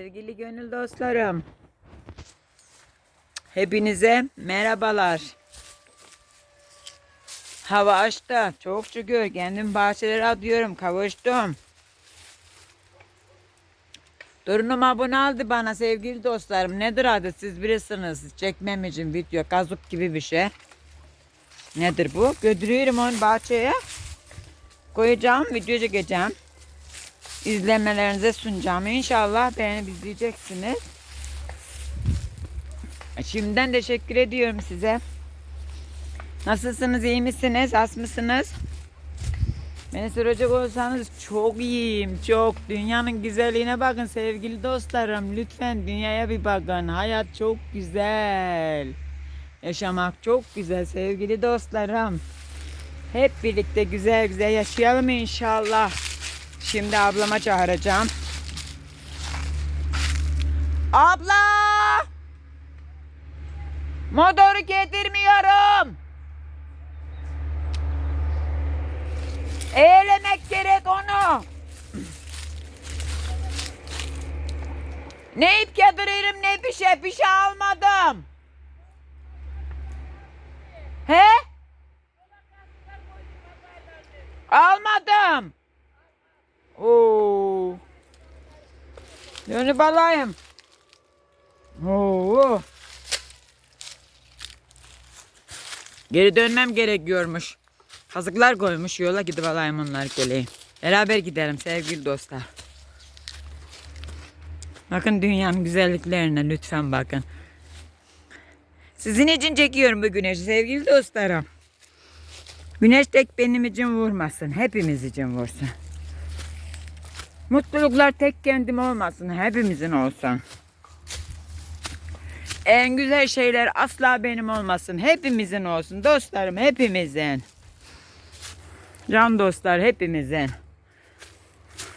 Sevgili gönül dostlarım. Hepinize merhabalar. Hava açtı. Çok şükür kendim bahçelere atıyorum. Kavuştum. Torunum abone aldı bana sevgili dostlarım. Nedir adı siz bilirsiniz. Çekmem için video kazık gibi bir şey. Nedir bu? Götürüyorum onu bahçeye. Koyacağım video çekeceğim izlemelerinize sunacağım. İnşallah beğenip izleyeceksiniz. Şimdiden teşekkür ediyorum size. Nasılsınız? iyi misiniz? Az mısınız? Beni soracak olsanız çok iyiyim. Çok. Dünyanın güzelliğine bakın sevgili dostlarım. Lütfen dünyaya bir bakın. Hayat çok güzel. Yaşamak çok güzel sevgili dostlarım. Hep birlikte güzel güzel yaşayalım inşallah. Şimdi ablama çağıracağım. Abla! Motoru getirmiyorum. Eğlemek gerek onu. Ne ip getiririm ne bir şey bir şey almadım. He? Almadım. Oo. Dönüp alayım. Oo. Geri dönmem gerekiyormuş. Kazıklar koymuş yola gidip alayım onlar geleyim. Beraber gidelim sevgili dostlar. Bakın dünyanın güzelliklerine lütfen bakın. Sizin için çekiyorum bu güneşi sevgili dostlarım. Güneş tek benim için vurmasın. Hepimiz için vursun. Mutluluklar tek kendim olmasın. Hepimizin olsun. En güzel şeyler asla benim olmasın. Hepimizin olsun. Dostlarım hepimizin. Can dostlar hepimizin.